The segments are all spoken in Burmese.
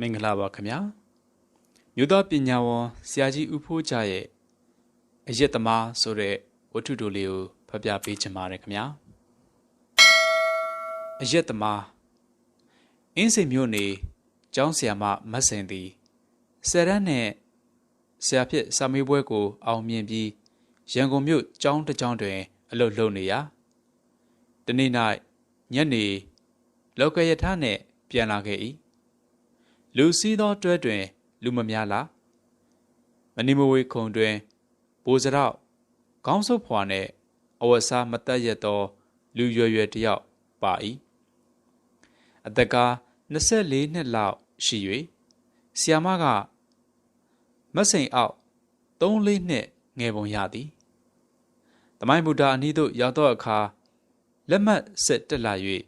မင်္ဂလာပါခင်ဗျာမြို့သားပညာဝန်ဆရာကြီးဦးဖိုးကြရဲ့အယက်သမားဆိုတဲ့ဝတ္ထုတိုလေးကိုဖတ်ပြပေးချင်ပါတယ်ခင်ဗျာအယက်သမားအင်းစိန်မြို့နေကျောင်းဆရာမမတ်စင်သည်ဆယ်ရန်နဲ့ဆရာဖြစ်စာမေးပွဲကို အောင်မြင်ပြီးရန်ကုန်မြို့ကျောင်းတစ်ကျောင်းတွင် အလုပ်လုပ်နေရာတနေ့၌ညနေလောကယထာနှင့်ပြန်လာခဲ့၏ လူစည်းသောတွဲတွင် လူမများလားမဏိမဝေခုံတွင်ဘိုးစရောက်ခေါင်းဆုပ်ဖွာနှင့်အဝတ်စားမတက်ရသော လူရွယ်ရွယ်တယောက်ပါ၏အသက်က24နှစ်လောက်ရှိ၍ဆီယာမကမတ်စိန်အောက်3-4နှစ်ငယ်ပုံရသည်တမိုင်းဗုဒ္ဓအနီးသို့ရောက်သောအခါလက်မှတ်ဆက်တက်လာ၍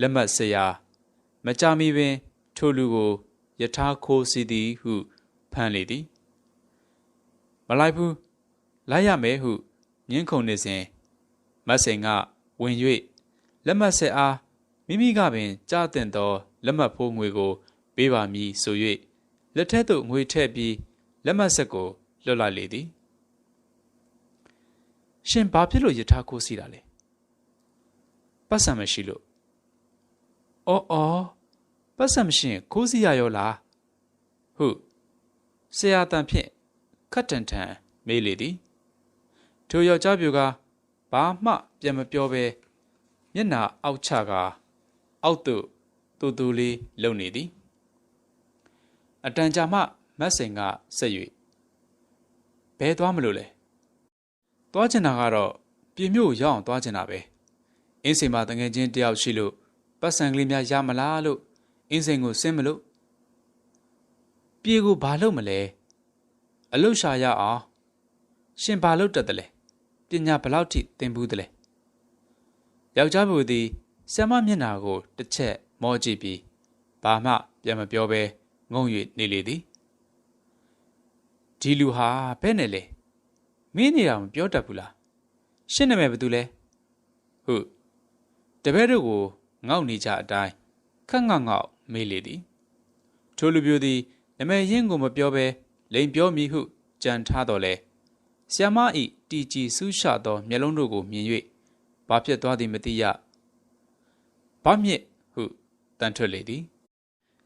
လက်မှတ်ဆရာ မကြမီပင် ထိုလူကို ယထာခိုးစီသည်ဟုဖမ်းလေသည်မလိုက်ဘူးလိုက်ရမယ်ဟုညင်းခုန်နေစဉ်မတ်စိန်ကဝင်၍လက်မှတ်ဆက်အားမိမိကပင်ကြားတင်သောလက်မှတ်ဖိုးငွေကို ပေးပါမည်ဆို၍လက်ထက်သို့ငွေထည့်ပြီးလက်မှတ်ဆက်ကိုလွှတ်လိုက်လေသည်ရှင်ဘာဖြစ်လို့ယထာခိုးစီတာလဲပတ်စံမရှိလို့အော်အော် ပတ်စံမရှိရင်ခိုးစီရရောလားဟုဆရာတန်ဖြင့်ခတ်တန်ထန်မေးလေသည်ထိုယောက်ျားပြူကဘာမှပြန်မပြောဘဲမျက်နာအောက်ချကအောက်သို့တူတူလေးလုံနေသည်အတန်ကြာမှမတ်စိန်ကဆက်၍ဘဲသွားမလို့လဲသွားချင်တာကတော့ပြည်မြို့ရောက်အောင်သွားချင်တာပဲအင်းစိန်မှာတငယ်ချင်းတယောက်ရှိလို့ပတ်စံကလေးများရမလားလို့ အင်းစိန်ကိုဆင်းမလို့ပြေကိုဘာလုပ်မလဲအလုရှာရအောင်ရှင်ဘာလုပ်တတ်တယ်လဲပညာဘလောက်ထိသင်ဘူးတယ်လဲယောက်ျားဘုသည်ဆ iam မျက်နာကိုတစ်ချက်မောကြည့်ပြီးဘာမှပြန်မပြောဘဲငုံ၍နေလေသည်ဒီလူဟာဘဲနဲ့လဲမင်းနေတာမပြောတတ်ဘူးလားရှင်းနာမည်ဘာတူလဲဟုတ်တပည့်တို့ကိုငေါက်နေကြအတိုင်းခက်ငေါက်ငေါက် မေးလေသည်ထိုလူပြိုသည်နမည်ရင်းကိုမပြောဘဲလိန်ပြောမည်ဟုကြံထားတော်လဲဆ iam ဤတီကြည်ဆူးရှသောမျက်လုံးတို့ကိုမြင်၍ဘာဖြစ်သွားသည်မသိရဘာမြင့်ဟုတန်ထွက်လေသည်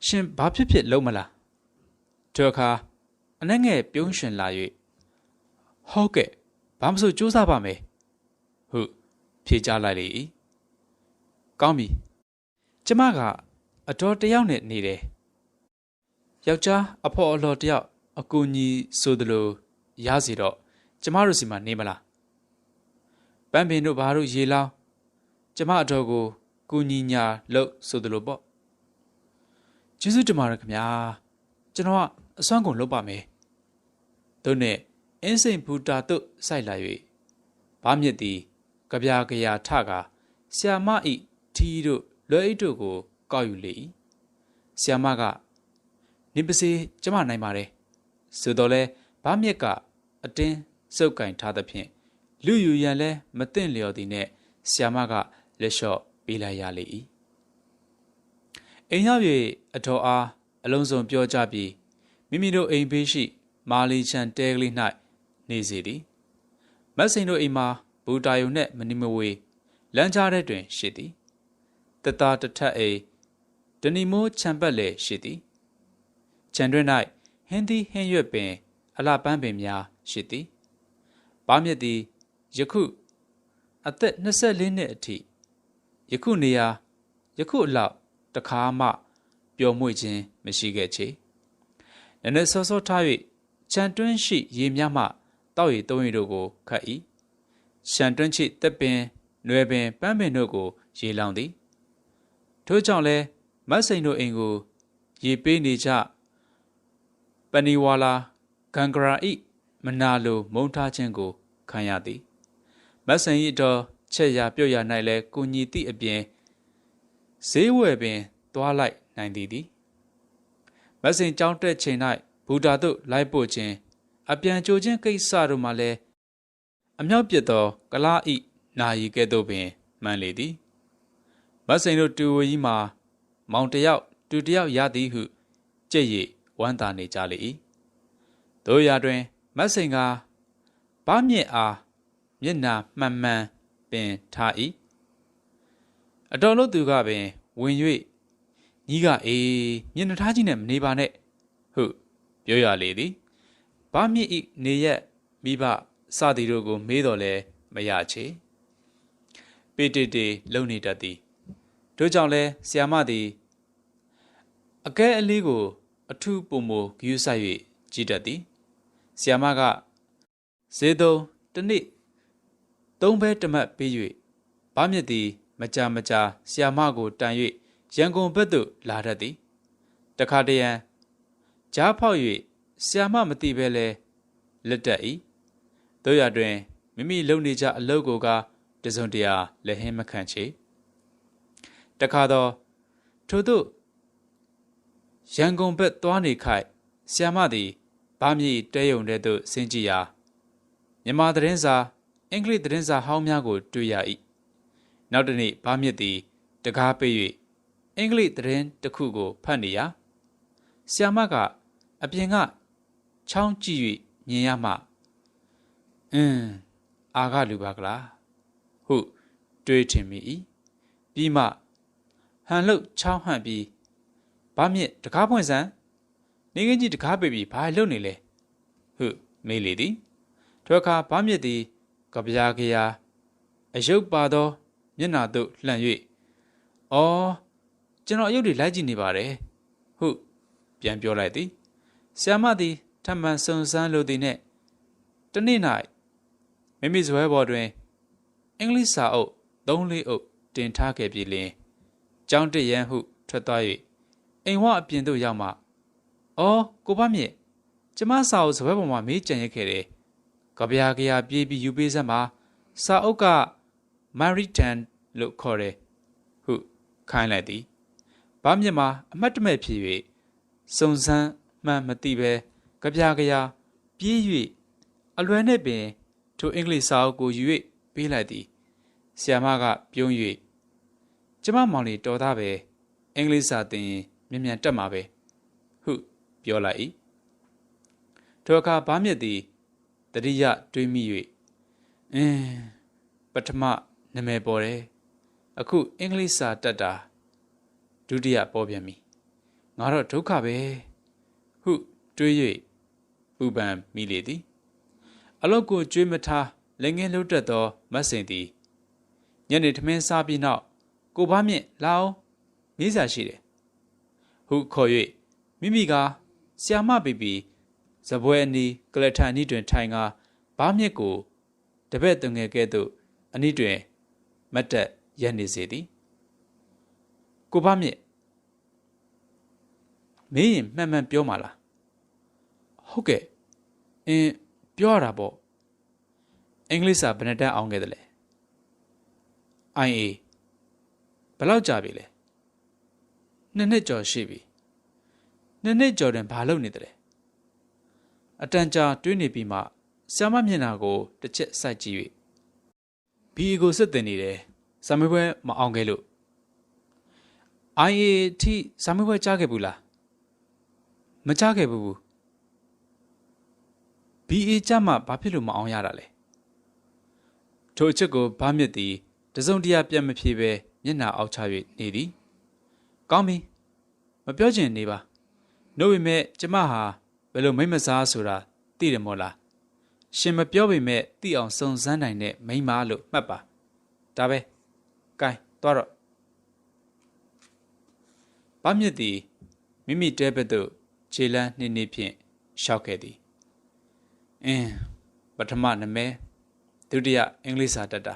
ရှင်ဘာဖြစ်ဖြစ်လုံးမလားထိုအခါအနှဲ့ငယ်ပြုံးရှင်လာ၍ဟုတ်ကဲ့ဘာမဆိုစူးစမ်းပါမယ်ဟုဖြေကြလိုက်လေ၏ကောင်းပြီကျမက အတော်တယောက်နဲ့နေတယ်ယောက်ျားအဖော်အလော်တယောက်အကူကြီးဆိုသလိုရစီတော့ကျမတို့စီမှာနေမလားပန်းပင်တို့ဘာတို့ရေလောင်းကျမအတော်ကိုကူညီညာလို့ဆိုသလိုပေါ့ကျေးဇူးတင်ပါတယ်ခင်ဗျာကျွန်တော်ကအစွမ်းကုန်လုပ်ပါမယ်တို့နဲ့အင်းစိန်ဘူတာတို့စိုက်လာ၍ဘာမြစ်သည်ကြပြာကြရာထကဆီယာမဤထီတို့လွယ်အိတ်တို့ကို ကောက်ယူလေ၏ဆီယာမကနေပစေကျမနိုင်ပါတယ်ဆိုတော့လဲဘာမြစ်ကအတင်းစုပ်ကင်ထားသဖြင့်လူယူရန်လဲမသင့်လျော်သည်နဲ့ဆီယာမကလက်လျှော့ပေးလိုက်ရလေ၏အိမ်ရောက်၍အတော်အားအလုံးစုံပြောကြပြီးမိမိတို့အိမ်ဘေးရှိ မာလီချန်တဲကလေး၌နေစေသည်မတ်စိန်တို့အိမ်မှာဘူတာယုံနှင့်မနီမဝေလမ်းကြားတဲ့တွင်ရှိသည်တသားတထက်အိ ဒနီမိုးခြံပတ်လေရှိသည်ခြံတွင်၌ဟင်းသီးဟင်းရွက်ပင် အလှပန်းပင်များရှိသည်ဘာမြစ်သည်ယခုအသက်24နှစ်အထိယခုနေရာယခုအလောက်တခါမှပျော်မွေ့ခြင်းမရှိခဲ့ချေနည်းနည်းစောစောထား၍ခြံတွင်းရှိရေမြမှတောက်ရည်သုံးရည်တို့ကိုခတ်၏ခြံတွင်းချိတက်ပင်နွယ်ပင်ပန်းပင်တို့ကို ရေလောင်သည်ထို့ကြောင့်လဲ မတ်စိန်တို့အိမ်ကို ရေပေးနေကြပနီဝါလာဂန်ဂရာဤမနာလိုမုံထားခြင်းကိုခံရသည်မတ်စိန်ဤတော်ချက်ရပြုတ်ရ၌လဲကုညီသည့်အပြင်ဈေးဝယ်ပင်သွားလိုက်နိုင်သည်သည်မတ်စိန်ကြောင်းတက်ချိန်၌ဘူတာတို့လိုက်ပို့ခြင်းအပြန်ကြိုခြင်းကိစ္စတို့မှလည်းအမြောက်ပြစ်သောကလားဤနာယီကဲ့သို့ပင်မှန်လေသည်မတ်စိန်တို့တူဝကြီးမှာ မောင်တယောက်တူတယောက်ရသည်ဟုကြက်ရည်ဝမ်းသာနေကြလေ၏တို့ရာတွင်မတ်စိန်ကဘာမြင့်အားမျက်နာမှန်မှန်ပင်ထား၏အတော်လို့သူကပင်ဝင်၍ညီးကအေးမျက်နှာထားကြီးနဲ့မနေပါနဲ့ဟုပြောရလေသည်ဘာမြင့်ဤနေရက်မိဘစသည်တို့ကိုမေးတော်လဲမရချေပေတေတေလုံနေတတ်သည် တို့ကြောင့်လဲဆီယာမသည်အကဲအလေးကို အထုပုံမဂယူးဆိုင်၍ကြည်တတ်သည်ဆီယာမကဇေတုံတနေ့သုံးဘဲတမတ်ပေး၍ဘာမြစ်သည် မကြာမကြာဆီယာမကိုတန်၍ရန်ကုန်ဘက်သို့လာတတ်သည်တခါတရံကြားဖောက်၍ဆီယာမမသိဘဲလဲလက်တက်၏တို့ရတွင်မိမိလုံနေကြအလုပ်ကိုကတစုံတရာလက်ဟင်းမခံချေ တခါတော့ထို့သို့ရန်ကုန်ဘက်သွားနေခိုက်ဆီယာမသည်ဗာမြည်တဲယုံတဲ့သို့ဆင်းကြည့်ရာမြန်မာသတင်းစာအင်္ဂလိပ်သတင်းစာဟောင်းများကို တွေ့ရ၏နောက်တနေ့ဗာမြစ်သည် တကားပိတ်၍အင်္ဂလိပ်သတင်းတစ်ခုကိုဖတ်နေရာဆီယာမကအပြင်ကချောင်းကြည့်၍မြင်ရမှအင်းအာကလူပါကလားဟုတွေးထင်မိ၏ပြီးမှ ဟန်လုတ်ချောင်းဟန့်ပြီးဘာမြင့်တကားပွင့်စမ်းနေကင်းကြီးတကားပေပြီးဘာလုပ်နေလဲဟုမေးလေသည်ထိုအခါဘာမြင့်သည်ကဗျာကရာအယုတ်ပါသောမျက်နာသို့လှန်၍အော်ကျွန်တော်အယုတ်တွေလိုက်ကြည့်နေပါတယ်ဟုပြန်ပြောလိုက်သည်ဆ iam မသည်ထမှန်စုံစမ်းလိုသည်နှင့်တနေ့၌မိမိဇွဲပေါ်တွင် အင်္ဂလိပ်စာအုပ်၃-၄အုပ်တင်ထားခဲ့ပြီးလျှင် ကျောင်းတရန်ဟုထွက်သွား၍အိမ်ဝအပြင်သို့ရောက်မှအော်ကိုဘမြင့်ကျမစာအုပ်ဇွဲပေါ်မှာမေးကြံရခဲ့တယ်။ကဗျာကရာပြေးပြီးယူပေးစမ်းပါစာအုပ်က Maritan လို့ခေါ်တယ်ဟုခိုင်းလိုက်သည်။ဘာမြင့်မှာအမတ်တမဲ့ဖြစ်၍စုံစမ်းမှန်မသိပဲကြပြကြရာပြေး၍အလွယ်နဲ့ပင်ထိုအင်္ဂလိပ်စာအုပ်ကိုယူ၍ပေးလိုက်သည်ဆီယမကပြုံး၍ ကျမမောင်လေးတော်သားပဲအင်္ဂလိပ်စာသင်ရင်မြန်မြန်တက်မှာပဲဟုပြောလိုက်၏ထိုအခါဘာမြစ်သည်တတိယတွေးမိ၍အင်းပထမနာမည်ပေါ်တယ်အခုအင်္ဂလိပ်စာတက်တာဒုတိယပေါ်ပြန်ပြီငါတော့ဒုက္ခပဲဟုတွေး၍ပူပန်မိလေသည်အလုတ်ကိုကြွေးမထားလက်ငင်းလှုပ်တက်သောမတ်စင်သည်ညနေထမင်းစားပြီးနောက် ကိုဘာမြင့်လာအောင်မေးစာရှိတယ်ဟုခေါ်၍မိမိကဆ iam မပီပီဇပွဲအနီးကလထန်အနီးတွင်ထိုင်ကဘာမြင့်ကိုတပည့်သူငယ်ကဲ့သို့အနီးတွင်မတ်တက်ရက်နေစေသည်ကိုဘာမြင့်မင်းရင်မှန်မှန်ပြောမှာလားဟုတ်ကဲ့အင်းပြောရတာပေါ့အင်္ဂလိပ်စာဘယ်နှတက်အောင်ခဲ့တယ်လဲ IA ဘယ်လောက်ကြာပြီလဲနှစ်နှစ်ကျော်ရှိပြီနှစ်နှစ်ကျော်တွင်ဘာလုပ်နေတယ်လဲအတန်ကြာတွေးနေပြီးမှဆ iam မမျက်နှာကိုတစ်ချက်စိုက်ကြည့်၍ဘီကိုစစ်တင်နေတယ်ဆာမေးပွဲမအောင်ခဲ့လို့ IA ထိဆာမေးပွဲကြားခဲ့ဘူးလားမကြားခဲ့ဘူး BA ကြမှာဘာဖြစ်လို့မအောင်ရတာလဲထိုအချက်ကိုဘာမြစ်သည်တစုံတရာပြတ်မဖြေပဲ မျက်နှာအောက်ချ၍နေသည်ကောင်းပြီမပြောချင်နေပါနှုတ်ပေမဲ့ကျမဟာဘယ်လိုမိမစားဆိုတာသိတယ်မို့လားရှင်မပြောပေမဲ့သိအောင်စုံစမ်းနိုင်တဲ့မိန်းမလို့မှတ်ပါဒါပဲကဲသွားတော့ဘာမြစ်သည်မိမိတဲဘက်သို့ခြေလန်းနှင်းနှင်းဖြင့်ရှောက်ခဲ့သည်အင်းပထမနမဲဒုတိယအင်္ဂလိပ်စာတက်တာ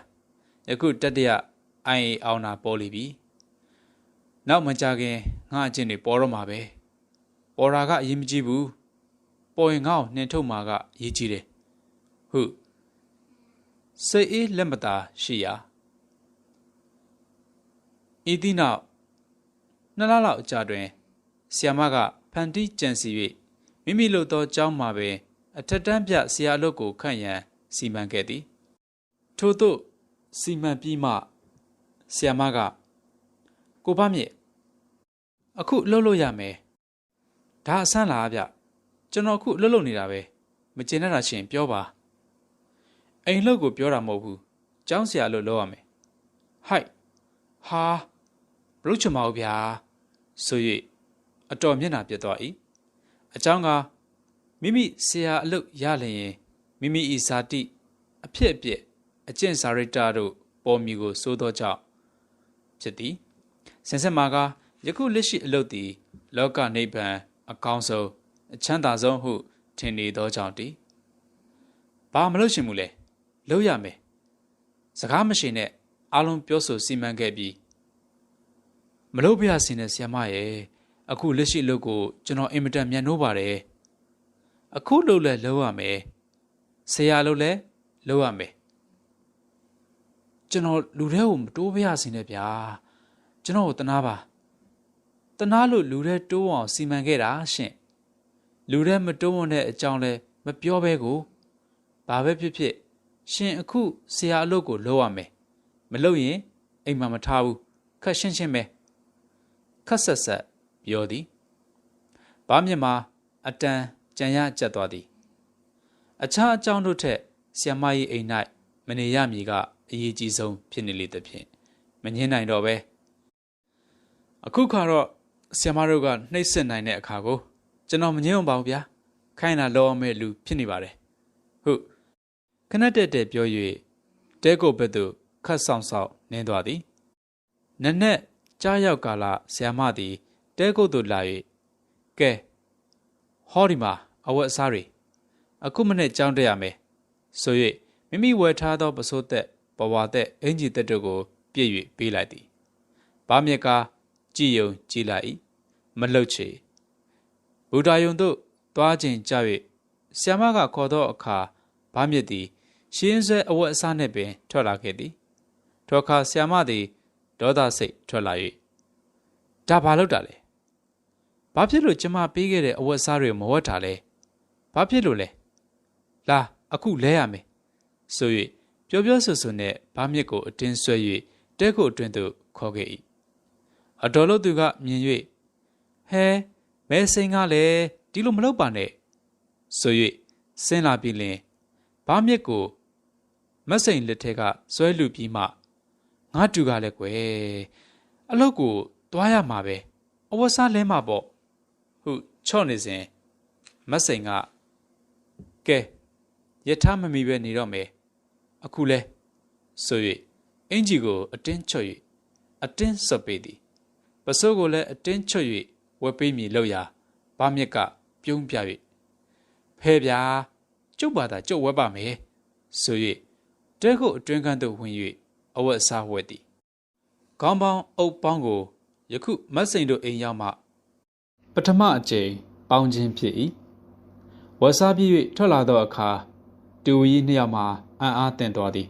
ယခုတတိယ အိုင်အောင်နာပေါ်လိပြီနောက်မကြခင်ငါအချင်းတွေပေါ်တော့မှာပဲပေါ်တာကအရေးမကြီးဘူးပေါ်ရင်ငါ့ကိုနှင်ထုတ်မှာကအရေးကြီးတယ်ဟုစိတ်အေးလက်မသာရှိရာဤသည့်နောက်နှစ်လလောက်အကြာတွင်ဆီယမကဖန်တီးကြံစီ၍မိမိလိုသောကျောင်းမှာပင်အထက်တန်းပြဆရာအလုပ်ကိုခန့်ရန်စီမံခဲ့သည်ထို့သို့စီမံပြီးမှ ဆီယမကကိုဖမြင့်အခုလှုပ်လို့ရမယ်ဒါအဆန်းလားဗျကျွန်တော်အခုလှုပ်လှုပ်နေတာပဲမကျင်တတ်တာရှင်ပြောပါအိမ်လှုပ်ကိုပြောတာမဟုတ်ဘူးကျောင်းဆရာလို့လုပ်ရမယ်ဟိုက်ဟာဘလို့ချင်မအောင်ဗျာဆို၍အတော်မျက်နှာပြတ်သွား၏အချောင်းကမိမိဆရာအလုပ်ရလျင်မိမိ၏ဇာတိအဖြစ်အပျက်အကျင့်စာရိတ္တတို့ပေါ်မူကိုစိုးသောကြောင့် ဖြစ်သည်ဆင်ဆက်မှာကယခုလက်ရှိအလုပ်သည် လောကနိဗ္ဗာန်အကောင်းဆုံးအချမ်းသာဆုံးဟု ထင်နေသောကြောင့်တည်းဘာမလုပ်ရှင်မူလဲလုပ်ရမယ်စကားမရှိနဲ့အားလုံးပြောဆိုစီမံခဲ့ပြီးမလုပ်ပြရစင်တဲ့ဆရာမရဲ့အခုလက်ရှိလုပ်ကိုကျွန်တော်အင်မတန်မြန်နှိုးပါတယ်အခုလုပ်လဲလုပ်ရမယ်ဆရာလုပ်လဲလုပ်ရမယ် ကျွန်တော်လူတွေကိုမတိုးပြရစင်တဲ့ဗျာကျွန်တော်ကိုတနာပါတနာလို့လူတွေတိုးအောင်စီမံခဲ့တာရှင်လူတွေမတိုးဝင်တဲ့အကြောင်းလဲမပြောဘဲကိုဘာပဲဖြစ်ဖြစ်ရှင်အခုဆရာအလုပ်ကိုလုပ်ရမယ်မလုပ်ရင်အိမ်မှာမထားဘူးခက်ရှင်းရှင်းပဲခက်ဆက်ဆက်ပြောသည်ဘာမြင်မှာအတန်ကြံရကြက်သွားသည်အခြားအကြောင်းတို့ထက်ဆ iam မ၏အိမ်၌မနေရမည်က အရေးကြီးဆုံးဖြစ်နေလေသဖြင့်မငင်းနိုင်တော့ပဲအခုခါတော့ဆ iam မတို့ကနှိပ်စက်နိုင်တဲ့အခါကိုကျွန်တော်မငင်းအောင်ပါဘူးဗျာခိုင်းတာလောအောင်မဲ့လူဖြစ်နေပါတယ်ဟုတ်ခဏတက်တက်ပြော၍တဲကိုဘက်သို့ခတ်ဆောင်ဆောင်နင်းသွားသည်နက်နက်ကြားရောက်ကာလဆ iam မသည်တဲကုတ်သို့လာ၍ကဲဟောဒီမှာအဝတ်အစားတွေအခုမနေ့ကြောင်းတက်ရမယ်ဆို၍မိမိဝယ်ထားသောပစိုးသက် ဘဝသက်အင်ဂျီသက်တို့ကိုပြည့်၍ပေးလိုက်သည်ဘာမြက်ကကြည်ယုံကြည်လိုက်၏မလှုပ်ချေဗုဒ္ဓယုံသို့သွားခြင်းကြ၍ဆ iam မကခေါ်သောအခါဘာမြက်သည်ရှင်းဆွဲအဝတ်အစားနှင့်ပင်ထွက်လာခဲ့သည်ထိုအခါဆ iam မသည်ဒေါသစိတ်ထွက်လာ၍ဒါဘာလုပ်တာလဲဘာဖြစ်လို့ကျမပေးခဲ့တဲ့အဝတ်အစားတွေမဝတ်တာလဲဘာဖြစ်လို့လဲလာအခုလဲရမယ်ဆို၍ ပြောပြောဆိုဆိုနဲ့ဘာမြစ်ကိုအတင်းဆွဲ၍တဲကိုအတွင်းသို့ခေါ်ခဲ့၏အတော်လို့သူကမြင်၍ဟဲမဲစိန်ကလည်းဒီလိုမလုပ်ပါနဲ့ဆို၍ဆင်းလာပြီးလင်ဘာမြစ်ကိုမစိန်လက်ထက်ကဆွဲလူပြီးမှငါတူကလည်းကွယ်အလုတ်ကိုတွားရမှာပဲအဝတ်စားလဲမှာပေါ့ဟုချော့နေစဉ်မစိန်ကကဲယထာမမီပဲနေတော့မယ် အခုလဲဆို၍အင်ဂျီကိုအတင်းချွတ်၍အတင်းဆွတ်ပေးသည်ပစိုးကိုလည်းအတင်းချွတ်၍ဝက်ပေးမည်လို့ရာဘာမြစ်ကပြုံးပြ၍ဖဲဗျာကျုပ်ပါသာကျုပ်ဝက်ပါမယ်ဆို၍တဲခုအတွင်းကန်းသို့ဝင်၍အဝတ်အစားဝက်သည်ခေါင်းပေါင်းအုပ်ပေါင်းကိုယခုမတ်စိန်တို့အိမ်ရောက်မှပထမအကြိမ်ပေါင်းခြင်းဖြစ်၏ဝက်စားပြီး၍ထွက်လာသောအခါတူဝီနှစ်ယောက်မှ အံ့အားသင့်သွားသည်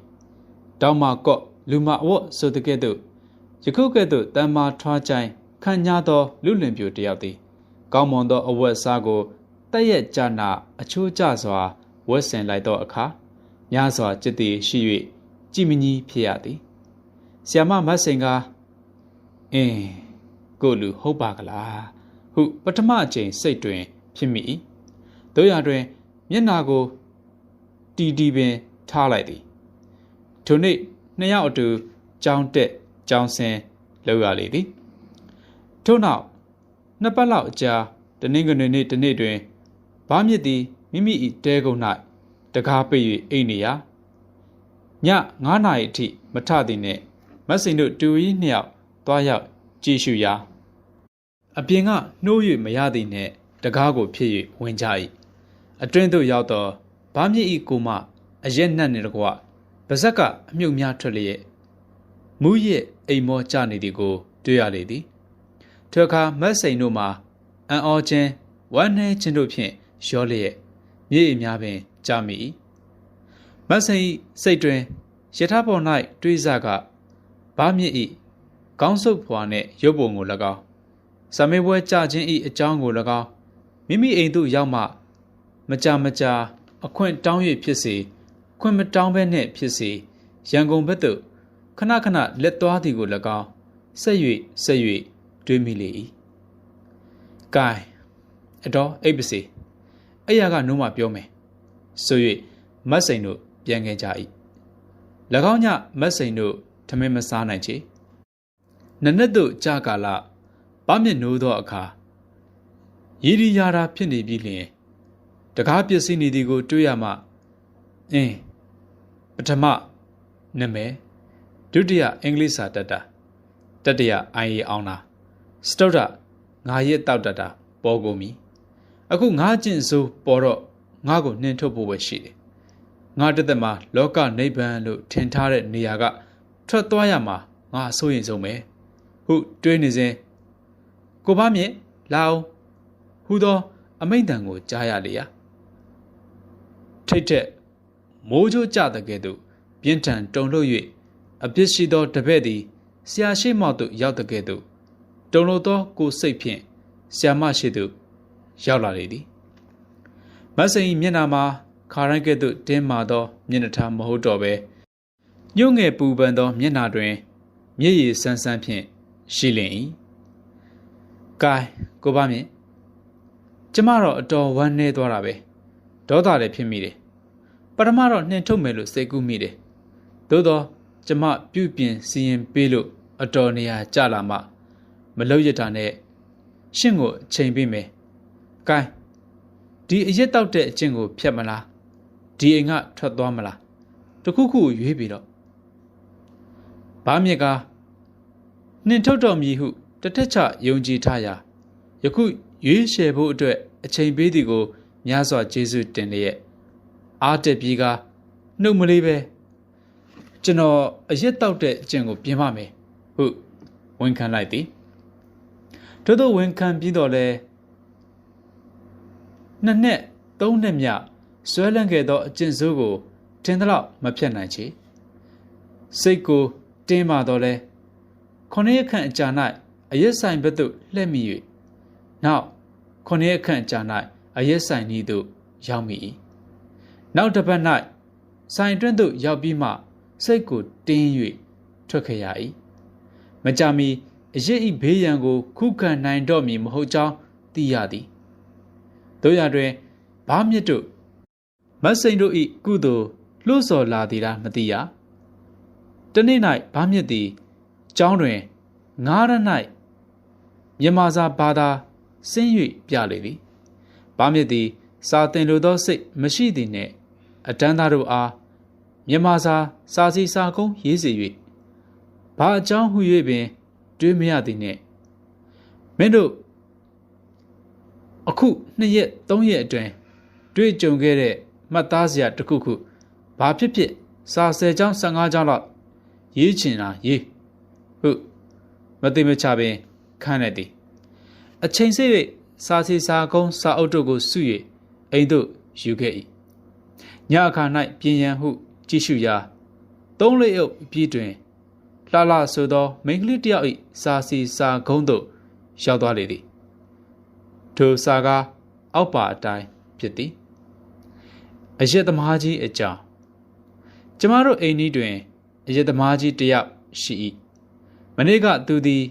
တောင်မကော့လူမအဝတ်ဆိုတဲ့ကဲ့သို့ယခုကဲ့သို့တမ်းမာထွားချိုင်းခံညာသောလူလင်ပြူတယောက်သည်ကောင်းမွန်သောအဝတ်စားကိုတက်ရက်ကြနာအချိုးကျစွာဝတ်ဆင်လိုက်သောအခါများစွာจิตတည်ရှိ၍ကြည်မကြီးဖြစ်ရသည်ဆီယမမတ်စိန်ကအင်းကိုလူဟုတ်ပါကလားဟုပထမအကြိမ်စိတ်တွင် ဖြစ်မိ၏တို့ရတွင် မျက်နာကိုတီတီပင် ထားလိုက်သည်ထိုနေ့နှစ်ယောက်အတူကြောင်းတက်ကြောင်းဆင်းလောက်ရလေသည်ထို့နောက်နှစ်ပတ်လောက်အကြာတနင်္ဂနွေနေ့တနေ့တွင်ဘာမြစ်သည်မိမိ၏တဲကုန်း၌တကားပိတ်၍အိပ်နေရာည9နာရီအထိမထသည်နှင့်မတ်စိန်တို့တူရီနှစ်ယောက်သွားရောက်ကြည့်ရှုရာအပြင်ကနှိုး၍မရသည်နှင့်တကားကိုဖြစ်၍ဝင်ကြ၏အတွင်းသို့ရောက်သောဘာမြစ်ဤကိုမ အရက်နှက်နေတကွပါဇက်ကအမြုပ်များထွက်လျက်မူးရစ်အိမ်မောကျနေသည်ကို တွေ့ရလေသည်ထိုအခါမတ်စိန်တို့မှာအံ့ဩခြင်းဝမ်းနည်းခြင်းတို့ဖြင့်ရောလျက်မြေအများပင်ကြာမိ၏မတ်စိန်စိတ်တွင်ယထာပေါ်၌တွေးစားကဘာမြစ်ဤကောင်းဆုပ်ဖွာနှင့်ရုပ်ပုံကို၎င်းစမေပွဲကြခြင်းဤအကြောင်းကို၎င်းမိမိအိမ်သို့ရောက်မှ မကြမကြာအခွင့်တောင်း၍ဖြစ်စေ ခွင့်မတောင်းဘဲနှင့်ဖြစ်စေရန်ကုန်ဘက်သို့ခဏခဏလက်သွားသည်ကို၎င်းဆက်၍ဆက်၍တွေးမိလေ၏။ gain အတော်အိပ်ပစီအဲ့ရကနိုးမှပြောမယ်ဆို၍မတ်စိန်တို့ပြန်ခဲ့ကြ၏၎င်းညမတ်စိန်တို့ထမင်းမစားနိုင်ချေနနက်တို့ကြာကာလပမျက်နိုးသောအခါရည်ရည်ရာရာဖြစ်နေပြီလျင်တကားပစ္စည်းနေသည်ကို တွေ့ရမှအင်း ပထမနာမည်ဒုတိယအင်္ဂလိပ်စာတတ်တာတတိယအိုင်ရီအောင်တာစတုဒ္ဓငါရက်တောက်တတ်တာပေါ်ကုန်ပြီအခုငါကျင့်စိုးပေါ်တော့ငါ့ကိုနှင်ထုတ်ဖို့ပဲရှိတယ်ငါတသက်မှာလောကနိဗ္ဗာန်လို့ထင်ထားတဲ့နေရာကထွက်သွားရမှာငါအဆိုးရင်ဆုံးပဲဟုတွေးနေစဉ်ကိုပါမြင့်လာအောင်ဟူသော အမိန့်တန်ကိုကြားရလေရာထိတ်တဲ့ မိုးကြိုးကြတဲ့ကဲ့သို့ပြင်းထန်တုန်လှုပ်၍အပြစ်ရှိသောတပည့်သည်ဆရာရှိမောက်သို့ရောက်တဲ့ကဲ့သို့တုန်လှုပ်သောကိုယ်စိတ်ဖြင့်ဆရာမရှိသို့ရောက်လာလေသည်မဆိန်မျက်နာမှာခါရိုင်းကဲ့သို့တင်းမာသောမျက်နှာထားမဟုတ်တော့ပဲညှို့ငယ်ပူပန်သောမျက်နှာတွင်မျက်ရည်ဆန်းဆန်းဖြင့်ရှိလင်၏။ကဲကိုပါမြင့်ကျမတော့အတော်ဝမ်းနည်းသွားတာပဲဒေါသလည်းဖြစ်မိတယ် ပထမတော့နှင်ထုတ်မယ်လို့စိတ်ကူးမိတယ်သို့တော့ကျမပြုပြင်စီရင်ပေးလို့အတော်နေရာကြလာမှ မလောက်ရတာနဲ့ရှင့်ကိုအချိန်ပေးမယ်။ကဲဒီအရက်တောက်တဲ့အကျင့်ကိုဖျက်မလားဒီအိမ်ကထွက်သွားမလားတခုခုရွေးပြီးတော့ဘာမြက်ကနှင်ထုတ်တော်မူဟုတထက်ချယုံကြည်ထားရာယခုရွေးရှယ်ဖို့အတွက်အချိန်ပေးသည်ကိုများစွာကျေးဇူးတင်လျက် အားတက်ပြီးကနှုတ်မလေးပဲကျွန်တော်အရက်တောက်တဲ့အကျင့်ကိုပြင်ပါမယ်ဟုဝန်ခံလိုက်သည်ထို့သောဝန်ခံပြီးတော့လဲနှစ်နှစ်သုံးနှစ်မြဆွဲလန်းခဲ့သောအကျင့်စိုးကိုထင်သလောက်မဖြတ်နိုင်ချေစိတ်ကိုတင်းမာတော့လဲခொနည်းခန့်အကြာ၌အရက်ဆိုင်ဘက်သို့လှည့်မိ၍နောက်ခொနည်းခန့်အကြာ၌အရက်ဆိုင်ဤသို့ရောက်မိ၏ နောက်တစ်ပတ်၌ဆိုင်တွင်းသို့ရောက်ပြီးမှစိတ်ကိုတင်း၍ထွက်ခဲ့ရ၏မကြမီအရစ်ဤဘေးရန်ကို ခုခံနိုင်တော့မည်မဟုတ်ကြောင်းသိရသည်တို့ရတွင်ဘာမြစ်တို့မတ်စိန်တို့ဤကုသိုလ်လှုပ်ဆော်လာသည်လားမသိရတနေ့၌ဘာမြစ်သည်ကျောင်းတွင်ငားရ၌မြန်မာစာဘာသာဆင်း၍ပြလေသည်ဘာမြစ်သည်စာတင်လိုသောစိတ်မရှိသည်နှင့် အတန်းသားတို့အားမြန်မာစာစာစီစာကုန်းရေးစေ၍ဘာအကြောင်းဟု၍ပင် တွေးမရသည်နှင့်မင်းတို့အခုနှစ်ရက်သုံးရက်အတွင်းတွေ့ကြုံခဲ့တဲ့မှတ်သားစရာတစ်ခုခုဘာဖြစ်ဖြစ်စာဆယ်ကျောင်း15ကျောင်းလောက်ရေးချင်တာရေးဟုတ်မသိမချပင်ခန့်နေသည်အချိန်စေ့၍စာစီစာကုန်းစာအုပ်တို့ကိုစု၍အိမ်သို့ယူခဲ့၏ ညအခါ၌ပြင်ရန်ဟုကြည့်ရှုရာသုံးလေးအုပ်ပြီးတွင်လှလှဆိုသောမိန်းကလေးတယောက်၏စာစီစာကုန်းသို့ရောက်သွားလေသည်ထိုစာကားအောက်ပါအတိုင်းဖြစ်သည်အရက်သမားကြီးအကြောင်းကျမတို့အိမ်ကြီးတွင်အရက်သမားကြီးတယောက်ရှိ၏မနေ့ကသူသည်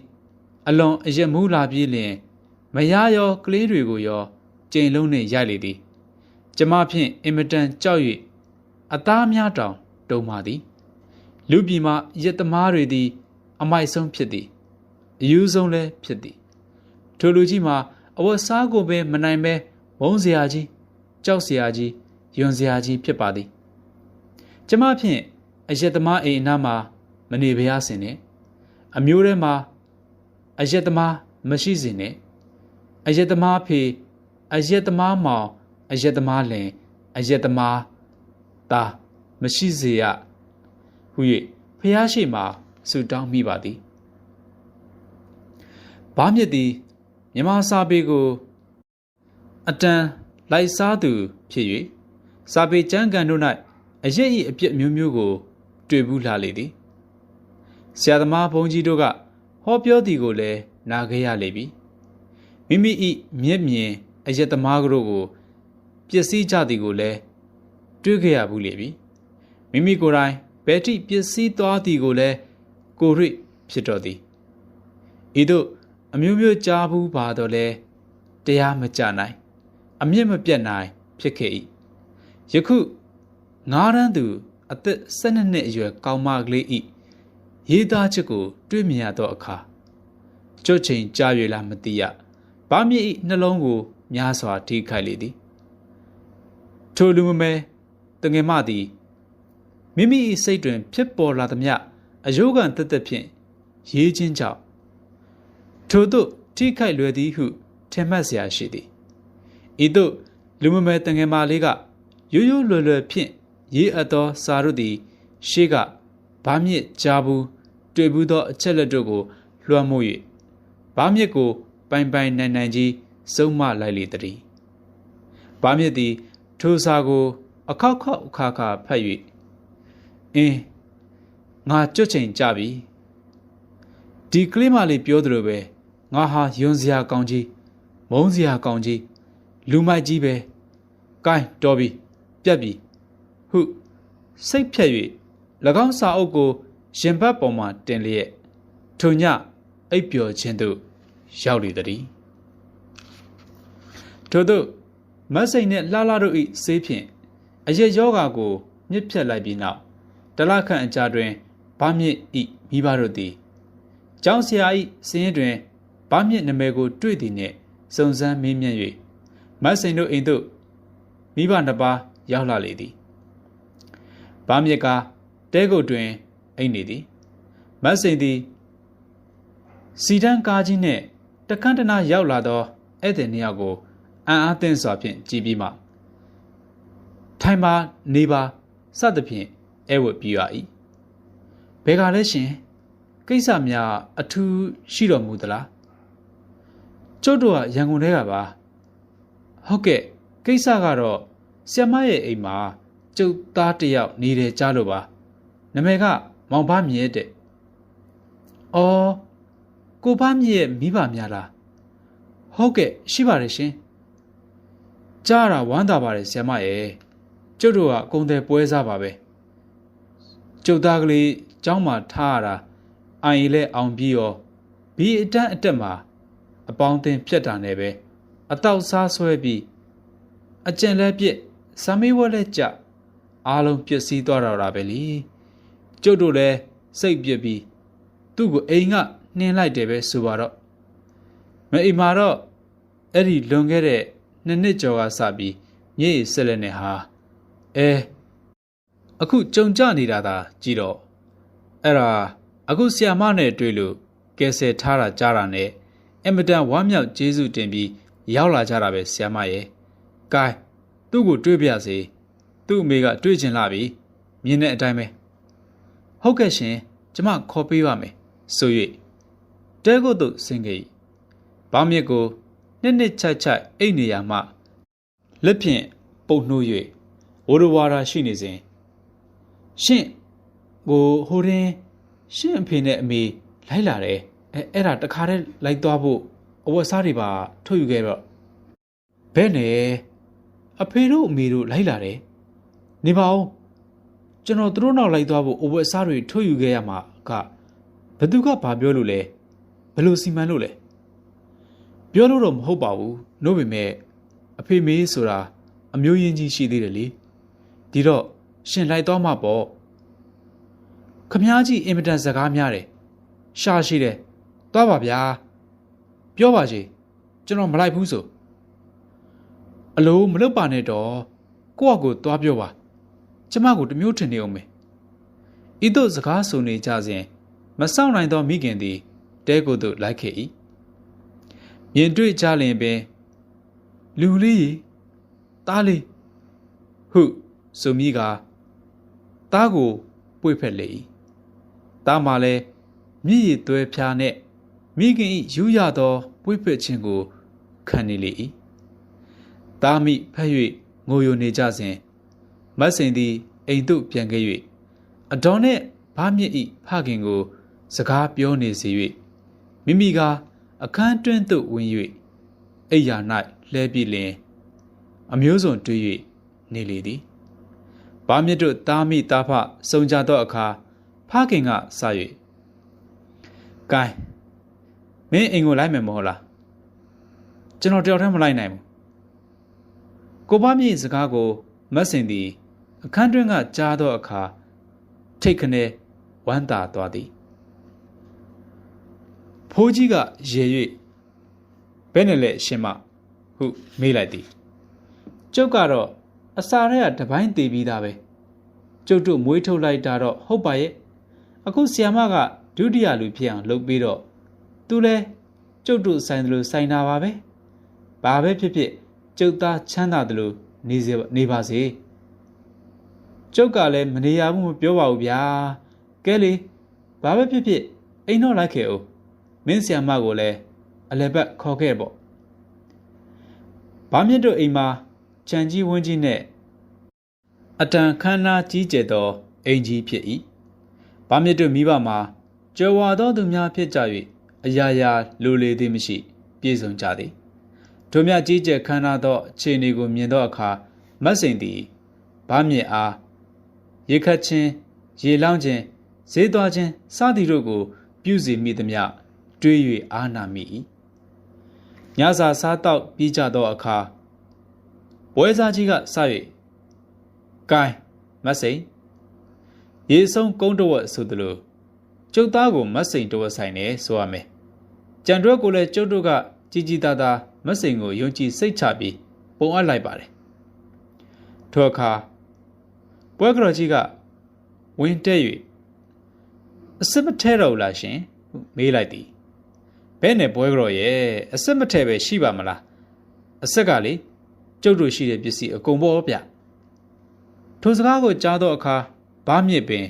အလွန်အရက်မူးလာပြီးလျင်မရရောကလေးတွေကိုရောကြိမ်လုံးနှင့်ရိုက်လေသည် ကျမဖြင့်အင်မတန်ကြောက်၍အသားများတောင်တုံပါသည် လူပြည်မှာရက်သမားတွေသည် အမိုက်ဆုံးဖြစ်သည်အယူဆုံးလည်းဖြစ်သည်ထိုလူကြီးမှာအဝတ်စားကိုပဲမနိုင်ပဲမုန်းစရာကြီးကြောက်စရာကြီးယွန်စရာကြီးဖြစ်ပါသည်ကျမဖြင့်အရက်သမားအိမ်အနားမှာမနေပါရစင်နဲ့အမျိုးထဲမှာအရက်သမားမရှိစင်နဲ့အရက်သမားဖေအရက်သမားမောင် အရက်သမားလင်အရက်သမားသားမရှိစေရဟု၍ဖះရှိမှဆုတောင်းမိပါသည်ဘာမြစ်သည်မြမစာပေကိုအတန်လိုက်စားသူဖြစ်၍စာပေကျမ်းကန်တို့၌အရက်ဤအပြစ်မျိုးမျိုးကို တွေ့ဘူးလာလေသည်ဆရာသမားဘုန်းကြီးတို့ကဟောပြောသည်ကိုလည်းနာခဲ့ရလေပြီမိမိဤမျက်မြင်အရက်သမားတို့ကို ပျက်စီးကြသည်ကိုလည်းတွေ့ခဲ့ရဘူးလေပြီမိမိကိုယ်တိုင်ဘယ်ထိပျက်စီးသွားသည်ကိုလည်းကိုရိဖြစ်တော်သည်ဤသို့အမျိုးမျိုးကြားဘူးပါတော့လဲတရားမကြနိုင် အမြင့်မပြတ်နိုင် ဖြစ်ခဲ့၏ယခုငါးရန်သူအသက်12နှစ်အရွယ်ကောင်မကလေး၏ရေးသားချက်ကို တွေ့မြင်ရသောအခါကြွချိန်ကြာ၍လားမသိရဘာမြင့်၏နှလုံးကိုများစွာထိခိုက်လေသည် ထိုလူမမဲတငယ်မသည်မိမိ၏စိတ်တွင် ဖြစ်ပေါ်လာသမျှအယုဂံတက်တက်ဖြင့်ရေးခြင်းကြောင့်ထို့သို့ထိခိုက်လွယ်သည်ဟုထင်မှတ်เสียရှိသည်ဤသို့လူမမဲတငယ်မလေးကရိုးရိုးလွယ်လွယ်ဖြင့်ရေးအပ်သောစာတို့သည် ရှေးကဘာမြစ်ကြားဘူးတွေ့ဘူးသောအချက်လက်တို့ကို လွှမ်းမိုး၍ဘာမြစ်ကို ပိုင်ပိုင်နိုင်နိုင်ကြီးစုံမလိုက်လေသည်ဘာမြစ်သည် ထိုစာကို အခောက်ခောက်အခါခါဖတ်၍အင်းငါကြွချိန်ကြပြီဒီကလေးမလေးပြောသလိုပဲငါဟာယွန်စရာကောင်းကြီးမုန်းစရာကောင်းကြီးလူမိုက်ကြီးပဲ။ကဲတော်ပြီပြက်ပြီဟုစိတ်ဖြက်၍၎င်းစာအုပ်ကိုရင်ဘတ်ပေါ်မှတင်လျက်ထုံညအိပ်ပျော်ခြင်းသို့ရောက်လေသည်ထို့သို့ မတ်စိန်နှင့်လှလှတို့၏ဆေးဖြင့်အရက်ယောဂါကိုမြစ်ဖြတ်လိုက်ပြီးနောက်တလခန့်အကြာတွင်ဘာမြင့်ဤမိဘတို့သည်ကျောင်းဆရာ၏စင်းရင်တွင်ဘာမြင့်နာမည်ကို တွေ့သည်နှင့်စုံစမ်းမေးမြန်း၍မတ်စိန်တို့အိမ်သို့မိဘနှစ်ပါးရောက်လာလေသည်ဘာမြင့်ကတဲကုတ်တွင်အိမ်နေသည်မတ်စိန်သည်စီတန်းကားကြီးနှင့်တခန့်တနာရောက်လာသောဧည့်သည်နှစ်ယောက်ကို အံ့အားသင့်စွာဖြင့်ကြည်ပြီးမှထိုင်ပါနေပါစသဖြင့်အဲဝတ်ပြရ၏ဘယ်ကလဲရှင်ကိစ္စများအထူးရှိတော်မူသလားကျုပ်တို့ကရန်ကုန်ထဲကပါဟုတ်ကဲ့ကိစ္စကတော့ဆီယမရဲ့အိမ်မှာကျုပ်သားတယောက်နေတယ်ကြားလို့ပါနမည်ကမောင်ဖမြင့်တဲ့အော်ကိုဖမြင့်ရဲ့မိဘများလားဟုတ်ကဲ့ရှိပါတယ်ရှင် ကြားတာဝမ်းသာပါတယ်ဆီယမရဲ့ကျုပ်တို့ကအကုန်တယ်ပွဲစားပါပဲကျုပ်သားကလေးကျောင်းမှာထားရတာအိုင်လဲအောင်ပြီးရောဘီအတန်းအတက်မှာအပေါင်းအသင်းဖြတ်တာနဲ့ပဲအတောက်စားဆွဲပြီးအကျင့်လဲပြစ်စမေးဝက်လဲကြအားလုံးပျက်စီးသွားတော့တာပဲလीကျုပ်တို့လည်းစိတ်ပြစ်ပြီးသူ့ကိုအိမ်ကနှင်းလိုက်တယ်ပဲဆိုပါတော့မအိမ်မှာတော့အဲ့ဒီလွန်ခဲ့တဲ့ နှစ်နှစ်ကျော်ကစပြီးမြေ့ဆက်လက်နေဟာအဲအခုကြုံကြနေတာသာကြည်တော့အဲ့ဒါအခုဆီယာမနဲ့တွေ့လို့ကယ်ဆယ်ထားတာကြားတာနဲ့အင်မတန်ဝမ်းမြောက်ကျေးဇူးတင်ပြီးရောက်လာကြတာပဲဆီယာမရဲ့။ကဲသူ့ကိုတွေးပြစေ။သူ့အမေကတွေးချင်လာပြီ။မြင်တဲ့အတိုင်းပဲ။ဟုတ်ကဲ့ရှင်ကျမခေါ်ပေးပါမယ်။ဆို၍တဲကိုသို့ဆင်းခဲ့၏။ဘောင်းမြစ်ကို နှစ်နှစ်ချိုက်ချိုက်အိတ်နေရမှလက်ဖြင့်ပုတ်နှိုး၍ဝရဝါရာရှိနေစဉ်ရှင့်ကိုဟိုရင်ရှင့်အဖေနဲ့အမေလိုက်လာတယ်အဲအဲ့ဒါတခါတည်းလိုက်သွားဖို့အဝတ်စားတွေပါထုတ်ယူခဲ့တော့ဘဲနဲ့အဖေတို့အမေတို့လိုက်လာတယ်နေပါဦးကျွန်တော်တို့နောက်လိုက်သွားဖို့အဝတ်စားတွေထုတ်ယူခဲ့ရမှာကဘသူကဘာပြောလို့လဲဘယ်လိုစီမံလို့လဲ ပြောလို့တော့မဟုတ်ပါဘူးနို့ပေမဲ့အဖေမေးဆိုတာအမျိုးရင်းကြီးရှိသေးတယ်လေဒီတော့ရှင်လိုက်သွားမှာပေါ့ခမားကြီးအင်မတန်စကားများတယ်ရှာရှိတယ်သွားပါဗျာပြောပါချေကျွန်တော်မလိုက်ဘူးဆိုအလိုမလုပ်ပါနဲ့တော့ကိုယ့်အကိုသွားပြောပါကျမကိုတမျိုးထင်နေအောင်မယ်ဤသို့စကားဆိုနေကြစဉ်မဆောင်နိုင်သောမိခင်သည်တဲကိုသို့လိုက်ခဲ့၏ မြင်တွေ့ကြလင်ပင်လူလေးတားလေးဟုဆိုမိကတားကိုပွေဖက်လေ၏တားမှလည်းမြည်ရည်သွဲဖျားနှင့်မိခင်၏ယူရသောပွေဖက်ခြင်းကိုခံနေလေ၏တားမိဖက်၍ငိုယိုနေကြစဉ်မတ်စိန်သည်အိမ်သို့ပြန်ခဲ့၍အတော်နှင့်ဘာမြင့်၏ဖခင်ကို စကားပြောနေစေ၍မိမိက အခန်းတွင်းသို့ဝင်၍အိယာ၌လှဲပြီးလင် အမျိုးစုံတွေ့၍နေလေသည်ဘာမြင့်တို့တားမိတားဖစုံကြသောအခါဖခင်ကစ၍ကဲမင်းအိမ်ကိုလိုက်မယ်မဟုတ်လားကျွန်တော်တယောက်တည်းမလိုက်နိုင်ဘူးကိုဘမြင့်စကားကိုမတ်စင်သည် အခန်းတွင်းကကြားသောအခါထိတ်ခနဲဝမ်းသာသွားသည် ဖိုးကြီးကရေ၍ဘယ်နဲ့လဲရှင်မဟုမေးလိုက်သည်ကျုပ်ကတော့အစာရက်ကတပိုင်းတည်ပြီးသားပဲကျုပ်တို့မွေးထုတ်လိုက်တာတော့ဟုတ်ပါရဲ့အခုဆီယမကဒုတိယလူဖြစ်အောင်လုပ်ပြီးတော့သူလဲကျုပ်တို့ဆိုင်တယ်လို့ဆိုင်တာပါပဲဘာပဲဖြစ်ဖြစ်ကျုပ်သားချမ်းသာတယ်လို့နေစေနေပါစေကျုပ်ကလည်းမနေရဘူးမပြောပါဘူးဗျာကဲလေဘာပဲဖြစ်ဖြစ်အိမ်တော့လိုက်ခဲ့အောင် မင်းဆီယမကိုလည်းအလဲဘက်ခေါ်ခဲ့ပေါ့ဘာမြင့်တို့အိမ်မှာချန်ကြီးဝင်းကြီးနဲ့အတန်ခမ်းနားကြီးကျယ်သောအိမ်ကြီးဖြစ်၏ဘာမြင့်တို့မိဘမှာကြွယ်ဝသောသူများဖြစ်ကြ၍အရာရာလိုလေသည်မရှိ ပြည့်စုံကြသည်တို့မြကြီးကျယ်ခမ်းနားသောအခြေအနေကိုမြင်သောအခါမတ်စိန်သည်ဘာမြင့်အားရေခတ်ခြင်းရေလောင်းခြင်းဈေးသွားခြင်းစသည်တို့ကို ပြုစီမိသည်မြ တွေး၍အာနာမိ၏ညစာစားတော့ပြီးကြသောအခါဘွဲစားကြီးကစ၍ဂိုင်းမတ်စိန်ရေဆုံးကုန်းတဝက်ဆိုသလိုကျုပ်သားကိုမတ်စိန်တဝက်ဆိုင်နေဆိုရမယ်ကြံတွက်ကိုလည်းကျုပ်တို့ကကြီးကြီးသားသားမတ်စိန်ကိုယုံကြည်စိတ်ချပြီးပုံအပ်လိုက်ပါတယ်ထိုအခါပွဲကတော်ကြီးကဝင်တက်၍အစစ်မထဲတော့လားရှင်မေးလိုက်သည်ဘဲ နဲ့ပွဲကတော်ရဲ့အစစ်မထဲပဲရှိပါမလားအဆက်ကလေကျုပ်တို့ရှိတဲ့ပစ္စည်းအကုန်ပေါ်ဗျထိုစကားကိုကြားသောအခါဘာမြစ်ပင်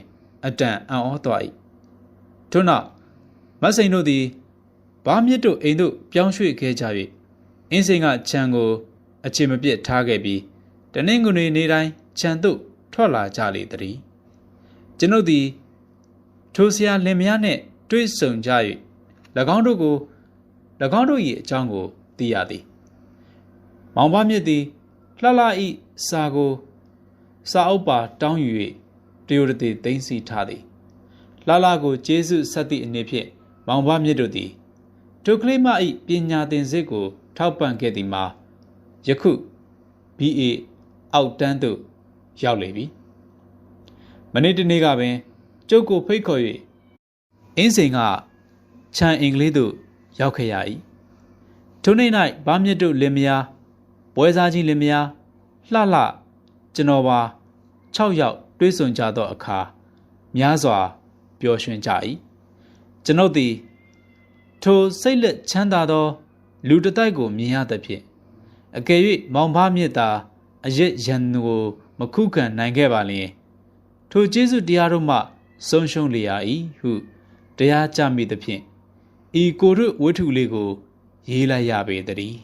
အတန်အံ့ဩသွား၏ထို့နောက်မတ်စိန်တို့သည်ဘာမြစ်တို့အိမ်သို့ပြောင်းရွှေ့ခဲ့ကြ၍အင်းစိန်ကခြံကို အချင်မပြစ်ထားခဲ့ပြီးတနင်္ဂနွေနေ့တိုင်းခြံသို့ထွက်လာကြလေသည်ကျွန်ုပ်သည်ထိုဆရာလင်မယားနှင့်တွေ့ဆုံကြ၍၎ င်းတို့ကို၎င်းတို့၏အကြောင်းကိုသိရသည်မောင်ဘမြစ်သည်လှလှဤစာကိုစာအုပ်ပါတောင်းယူ၍တရိုတတိသိမ့်စီထားသည်လှလှကိုကျေးဇူးဆက်သည့်အနေဖြင့်မောင်ဘမြစ်တို့သည်ဒုကလိမဤပညာသင်စစ်ကို ထောက်ပံ့ခဲ့သည်မှာယခု BA အောက်တန်းသို့ရောက်လေပြီမနေ့တနေ့ကပင်ကျုပ်ကိုဖိတ်ခေါ်၍အင်းစိန်က ခြံအင်္ဂလိပ်သို့ရောက်ခဲ့ရ၏ထိုနေ့၌ဘာမြစ်တို့လင်မယားပွဲစားကြီးလင်မယားလှလှကျွန်တော်ပါ6ယောက်တွေးဆုံကြသောအခါများစွာပျော်ရွှင်ကြ၏ကျွန်ုပ်သည်ထိုစိတ်လက်ချမ်းသာသော လူတတိုက်ကိုမြင်ရသဖြင့်အကယ်၍မောင်ဖားမြစ်သာအရက်ရန်ကိုမခုခံနိုင်ခဲ့ပါလျင်ထိုကျေးဇူးတရားတို့မှဆုံးရှုံးလျာ၏ဟုတရားကြမိသဖြင့် ဤကိုရုဝိထုလေးကို ရေးလိုက်ရပေတည်း